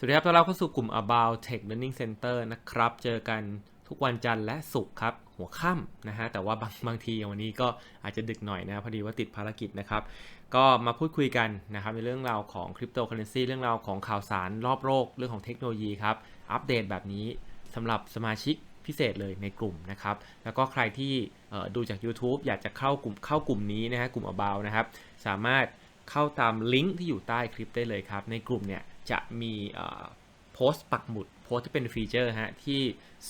สวัสดีครับต้อนรับเข้าสู่กลุ่ม About Tech Learning Center นะครับ เจอกันทุกวันจันทร์และศุกร์ครับ หัวค่ำนะฮะ แต่ว่าบางบางทีอย่างวันนี้ก็อาจจะดึกหน่อยนะพอดีว่าติดภารกิจนะครับ ก็มาพูดคุยกันนะครับในเรื่องราวของคริปโตเคอเรนซีเรื่องราวของข่าวสารรอบโลกเรื่องของเทคโนโลยีครับ อัปเดตแบบนี้สำหรับสมาชิกพิเศษเลยในกลุ่มนะครับ แล้วก็ใครที่ดูจาก YouTube อยากจะเข้ากลุ่มเข้ากลุ่มนี้นะฮะกลุ่ม About นะครับ สามารถเข้าตามลิงก์ที่อยู่ใต้คลิปได้เลยครับ ในกลุ่มเนี่ย จะมีโพสต์ปักหมุดโพสต์ที่เป็นฟีเจอร์ฮะที่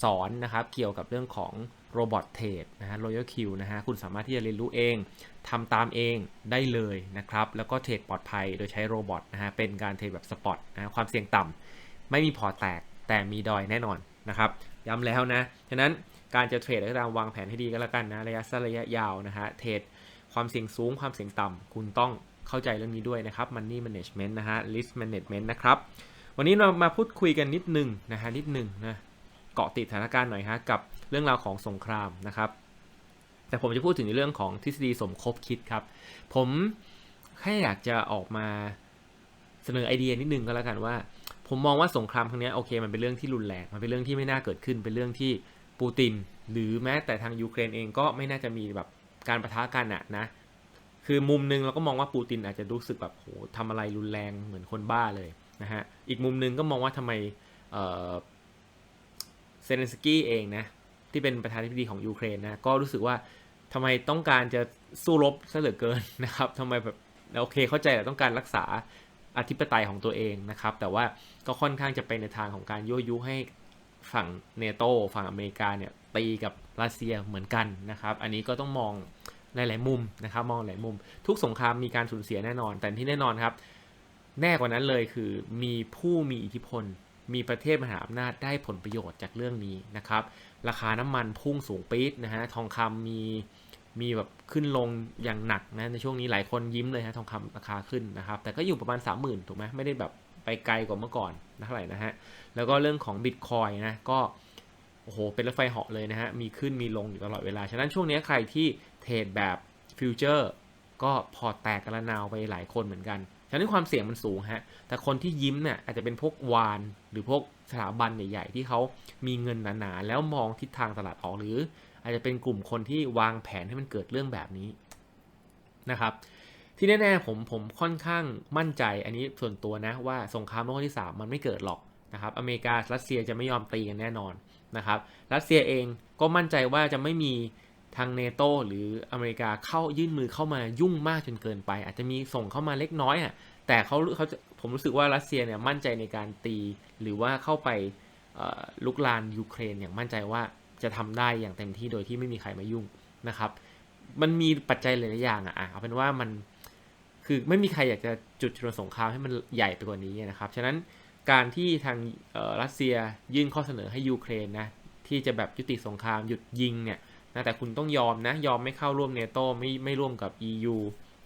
สอนนะครับเกี่ยวกับเรื่องของโรบอทเทรดนะฮะ Royal Q นะฮะคุณสามารถที่จะเรียนรู้เองทำตามเองได้เลยนะครับ แล้วก็เทรดปลอดภัยโดยใช้โรบอทนะฮะเป็นการเทรดแบบสปอตนะความเสี่ยงต่ำไม่มีพอแตกแต่มีดอยแน่นอนนะครับย้ำแล้วนะฉะนั้นการจะเทรดก็ตามวางแผนให้ดีก็แล้วกันนะระยะสั้นระยะยาวนะฮะเทรดความเสี่ยงสูงความเสี่ยงต่ำคุณต้อง เข้าใจเรื่องนี้ด้วยนะครับ Money Management นะฮะ Risk Management นะครับ วันนี้เรามาพูดคุยกันนิดนึงนะฮะนิดนึงนะเกาะติดสถานการณ์หน่อยฮะกับเรื่องราวของสงครามนะครับ แต่ผมจะพูดถึงในเรื่องของทฤษฎีสมคบคิดครับ ผมแค่อยากจะออกมาเสนอไอเดียนิดนึงก็แล้วกันว่า ผมมองว่าสงครามครั้งนี้โอเค มันเป็นเรื่องที่รุนแรงมันเป็นเรื่องที่ไม่น่าเกิดขึ้น เป็นเรื่องที่ปูติน หรือแม้แต่ทางยูเครนเองก็ไม่น่าจะมีแบบการประทะกันอะนะ คือมุมหนึงเราก็มองว่าปูตินอาจจะรู้สึกแบบโหทำอะไรรุนแรงเหมือนคนบ้าเลยนะฮะ อีกมุมหนึงก็มองว่าทำไมเซเลนสกี้เองนะที่เป็นประธานาธิบดีของยูเครนนะก็รู้สึกว่าทำไมต้องการจะสู้รบซะเหลือเกินนะครับทำไมแบบโอเคเข้าใจแหละต้องการรักษาอธิปไตยของตัวเองนะครับ แต่ว่าก็ค่อนข้างจะไปในทางของการยั่วยุให้ฝั่งเนโตฝั่งอเมริกาเนี่ยตีกับรัสเซียเหมือนกันนะครับ อันนี้ก็ต้องมอง หลาย ๆ มุมนะครับ มองหลายมุม ทุกสงครามมีการสูญเสียแน่นอน แต่ที่แน่นอนครับ แน่กว่านั้นเลยคือมีผู้มีอิทธิพล มีประเทศมหาอำนาจได้ผลประโยชน์จากเรื่องนี้นะครับ ราคาน้ำมันพุ่งสูงปี๊ดนะฮะทองคำมีมีแบบขึ้นลงอย่างหนักนะในช่วงนี้หลายคนยิ้มเลยฮะทองคำราคาขึ้นนะครับ แต่ก็อยู่ประมาณ 30,000ถูกไหมไม่ได้แบบไปไกลกว่าเมื่อก่อนนะเท่าไหร่นะฮะแล้วก็เรื่องของบิตคอยนะก็โอ้โหเป็นรถไฟเหาะเลยนะฮะมีขึ้นมีลงอยู่ตลอดเวลา ฉะนั้นช่วงนี้ใครที่ เทรดแบบฟิวเจอร์ก็พอแตกกระนาวไปหลายคนเหมือนกันฉะนั้นความเสี่ยงมันสูงฮะ แต่คนที่ยิ้มเนี่ยอาจจะเป็นพวกวาน หรือพวกสถาบันใหญ่ ๆ ที่เขามีเงินหนาๆ แล้วมองทิศทางตลาดออกหรือ อาจจะเป็นกลุ่มคนที่วางแผนให้มันเกิดเรื่องแบบนี้นะครับ ที่แน่ๆผมผมค่อนข้างมั่นใจอันนี้ส่วนตัวนะว่าสงครามโลกครั้งที่ 3 มันไม่เกิดหรอกนะครับ อเมริการัสเซียจะไม่ยอมตีกันแน่นอนนะครับ รัสเซียเองก็มั่นใจว่าจะไม่มี ทางเนโตหรืออเมริกาเข้ายื่นมือเข้ามายุ่งมากจนเกินไป อาจจะมีส่งเข้ามาเล็กน้อยอะแต่เขาเขาผมรู้สึกว่ารัสเซียเนี่ยมั่นใจในการตี หรือว่าเข้าไปลุกลานยูเครนอย่างมั่นใจว่าจะทำได้อย่างเต็มที่โดยที่ไม่มีใครมายุ่งนะครับ มันมีปัจจัยหลายอย่างอะเอาเป็นว่ามันคือไม่มีใครอยากจะจุดจุดสงครามให้มันใหญ่ไปกว่านี้นะครับฉะนั้นการที่ทางรัสเซียยื่นข้อเสนอให้ยูเครนนะที่จะแบบยุติสงครามหยุดยิงเนี่ย นะแต่คุณต้องยอมนะยอมไม่เข้าร่วมเนโตไม่ไม่ร่วมกับ EU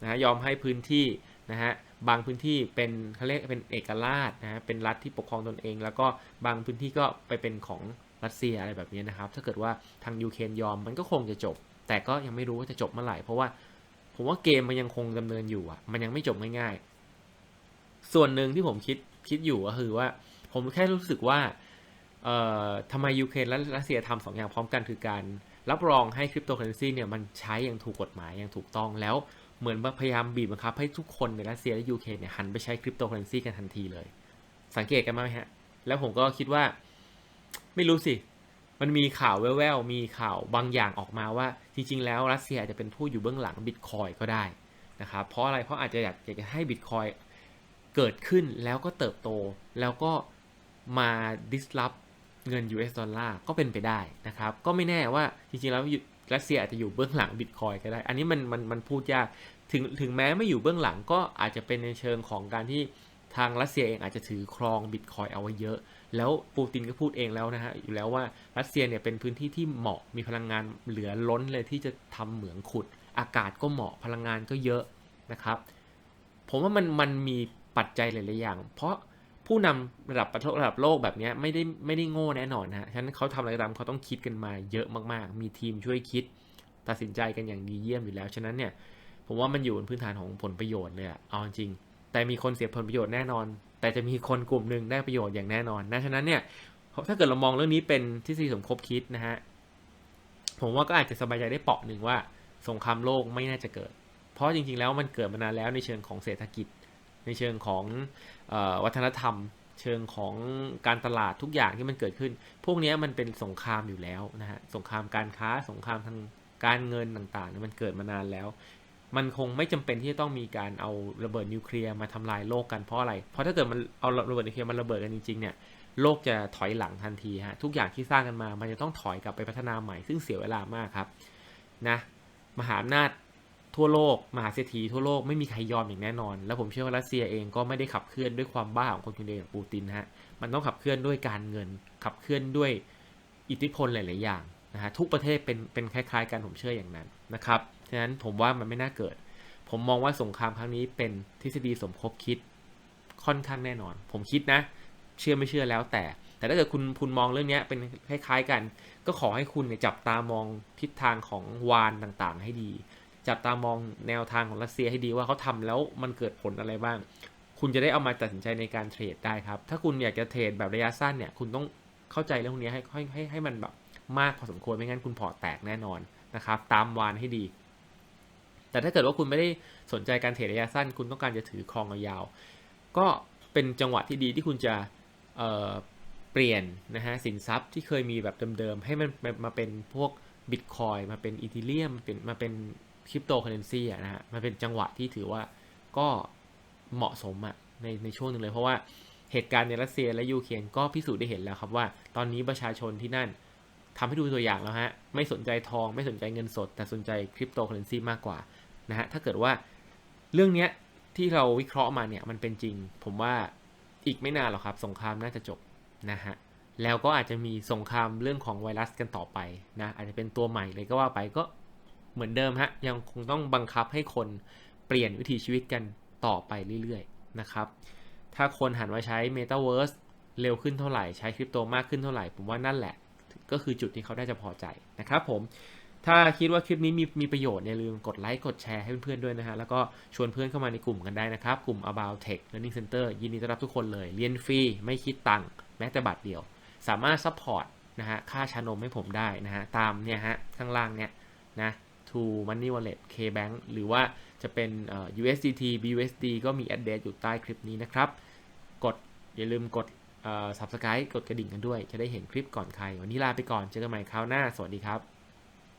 นะฮะยอมให้พื้นที่นะฮะบางพื้นที่เป็นเขาเรียกเป็นเอกราชนะฮะเป็นรัฐที่ปกครองตนเอง แล้วก็บางพื้นที่ก็ไปเป็นของรัสเซียอะไรแบบนี้นะครับ ถ้าเกิดว่าทางยูเครนยอมมันก็คงจะจบ แต่ก็ยังไม่รู้ว่าจะจบเมื่อไหร่เพราะว่าผมว่าเกมมันยังคงดำเนินอยู่อะมันยังไม่จบง่ายๆ ส่วนหนึ่งที่ผมคิดคิดอยู่ก็คือว่า ผมแค่รู้สึกว่าเอ่อทำไมยูเครนและรัสเซียทำสองอย่างพร้อมกันคือการ รับรองให้คริปโตเคอเรนซีเนี่ยมันใช้อย่างถูกกฎหมายอย่างถูกต้องแล้วเหมือนพยายามบีบบังคับให้ทุกคนในรัสเซียและยูเครนเนี่ยหันไปใช้คริปโตเคอเรนซีกันทันทีเลย สังเกตกันไหมฮะ แล้วผมก็คิดว่าไม่รู้สิ มันมีข่าวแว่วๆ มีข่าวบางอย่างออกมาว่า จริงๆ แล้วรัสเซียอาจจะเป็นผู้อยู่เบื้องหลังบิตคอยก็ได้นะครับเพราะอะไรเพราะอาจจะอยากอยากจะให้บิตคอยเกิดขึ้นแล้วก็เติบโตแล้วก็มา disrupt เงิน US ดอลลาร์ก็เป็นไปได้นะครับ ก็ไม่แน่ว่าจริงๆแล้วรัสเซียอาจจะอยู่เบื้องหลังบิตคอยก็ได้ อันนี้มันมันมันพูดยากถึงถึงแม้ไม่อยู่เบื้องหลังก็อาจจะเป็นในเชิงของการที่ทางรัสเซียเองอาจจะถือครองบิตคอยเอาไว้เยอะ แล้วปูตินก็พูดเองแล้วนะฮะอยู่แล้วว่ารัสเซียเนี่ยเป็นพื้นที่ที่เหมาะมีพลังงานเหลือล้นเลยที่จะทำเหมืองขุด อากาศก็เหมาะพลังงานก็เยอะนะครับ ผมว่ามันมันมีปัจจัยหลายๆอย่าง เพราะ ผู้นำระดับประเทศระดับโลกแบบนี้ไม่ได้ไม่ได้โง่แน่นอนนะฮะฉะนั้นเขาทำอะไรก็ตามเขาต้องคิดกันมาเยอะมากๆ มีทีมช่วยคิด ตัดสินใจกันอย่างดีเยี่ยมอยู่แล้ว ฉะนั้นเนี่ยผมว่ามันอยู่บนพื้นฐานของผลประโยชน์เลยอะเอาจริง แต่มีคนเสียผลประโยชน์แน่นอน แต่จะมีคนกลุ่มหนึ่งได้ประโยชน์อย่างแน่นอนนะฉะนั้นเนี่ยถ้าเกิดเรามองเรื่องนี้เป็นทฤษฎีสมคบคิดนะฮะผมว่าก็อาจจะสบายใจได้เปาะหนึ่งว่าสงครามโลกไม่น่าจะเกิด เพราะจริงๆแล้วมันเกิดมานานแล้วในเชิงของเศรษฐกิจ ในเชิงของออวัฒนธรรม เชิงของการตลาดทุกอย่างที่มันเกิดขึ้น พวกนี้มันเป็นสงครามอยู่แล้วนะฮะสงครามการค้าสงครามทางการเงินต่างๆนี่มันเกิดมานานแล้ว มันคงไม่จำเป็นที่จะต้องมีการเอาระเบิดนิวเคลียร์มาทำลายโลกกันเพราะอะไร เพราะถ้าเกิดมันเอาระเบิดนิวเคลียร์มันระเบิดกันจริงๆเนี่ยโลกจะถอยหลังทันทีฮะทุกอย่างที่สร้างกันมา มันจะต้องถอยกลับไปพัฒนาใหม่ซึ่งเสียเวลามากครับนะมหาอำนาจ ทั่วโลกมหาเศรษฐีทั่วโลกไม่มีใครยอมอย่างแน่นอน แล้วผมเชื่อว่ารัสเซียเองก็ไม่ได้ขับเคลื่อนด้วยความบ้าของคนคนเดียวอย่างปูตินฮะมันต้องขับเคลื่อนด้วยการเงิน ขับเคลื่อนด้วยอิทธิพลหลาย ๆ อย่างนะฮะทุกประเทศเป็นเป็นคล้าย ๆ กันผมเชื่ออย่างนั้นนะครับฉะนั้นผมว่ามันไม่น่าเกิด ผมมองว่าสงครามครั้งนี้เป็นทฤษฎีสมคบคิดค่อนข้างแน่นอน ผมคิดนะ เชื่อไม่เชื่อแล้วแต่ แต่ถ้าเกิดคุณคุณมองเรื่องนี้เป็นคล้าย ๆ กัน ก็ขอให้คุณจับตามองทิศทางของวานต่างๆ ให้ดี จับตามองแนวทางของรัสเซียให้ดีว่าเขาทำแล้วมันเกิดผลอะไรบ้าง คุณจะได้เอามาตัดสินใจในการเทรดได้ครับ ถ้าคุณอยากจะเทรดแบบระยะสั้นเนี่ย คุณต้องเข้าใจเรื่องพวกนี้ให้ให้ให้ให้มันแบบมากพอสมควรไม่งั้นคุณพอร์ตแตกแน่นอนนะครับ ตามวานให้ดี แต่ถ้าเกิดว่าคุณไม่ได้สนใจการเทรดระยะสั้น คุณต้องการจะถือครองยาวก็เป็นจังหวะที่ดีที่คุณจะเเปลี่ยนนะฮะสินทรัพย์ที่เคยมีแบบเดิมๆให้มันมาเป็นพวกบิตคอยมาเป็นอีเทเรียมเป็นมาเป็น คริปโตเคอเรนซีอะนะฮะมาเป็นจังหวะที่ถือว่าก็เหมาะสมอะในในช่วงหนึ่งเลย เพราะว่าเหตุการณ์ในรัสเซียและยูเครนก็พิสูจน์ได้เห็นแล้วครับว่า ตอนนี้ประชาชนที่นั่นทำให้ดูตัวอย่างแล้วฮะ ไม่สนใจทองไม่สนใจเงินสด แต่สนใจคริปโตเคอเรนซีมากกว่านะฮะถ้าเกิดว่าเรื่องเนี้ยที่เราวิเคราะห์มาเนี่ยมันเป็นจริง ผมว่าอีกไม่นานหรอกครับ สงครามน่าจะจบนะฮะแล้วก็อาจจะมีสงครามเรื่องของไวรัสกันต่อไปนะอาจจะเป็นตัวใหม่เลยก็ว่าไปก็ เหมือนเดิมฮะยังคงต้องบังคับให้คนเปลี่ยนวิถีชีวิตกันต่อไปเรื่อยๆนะครับ ถ้าคนหันมาใช้ Metaverse เร็วขึ้นเท่าไหร่ใช้คริปโตมากขึ้นเท่าไหร่ ผมว่านั่นแหละ ก็คือจุดที่เขาได้จะพอใจนะครับผมถ้าคิดว่าคลิปนี้มีมีประโยชน์อย่าลืมกดไลค์กดแชร์ให้เพื่อนๆด้วยนะฮะ แล้วก็ชวนเพื่อนเข้ามาในกลุ่มกันได้นะครับ กลุ่ม About Tech Learning Center ยินดีต้อนรับทุกคนเลย เรียนฟรี ไม่คิดตังค์แม้แต่บาทเดียว สามารถซัพพอร์ตนะฮะ ค่าชานมให้ผมได้นะฮะ ตามเนี่ยฮะ ข้างล่างเนี่ยนะ to money wallet kbank หรือว่าจะเป็น USDT BUSD ก็มี address อยู่ใต้คลิปนี้นะครับ กดอย่าลืมกด subscribe กดกระดิ่งกันด้วย จะได้เห็นคลิปก่อนใคร วันนี้ลาไปก่อน เจอกันใหม่คราวหน้า สวัสดีครับ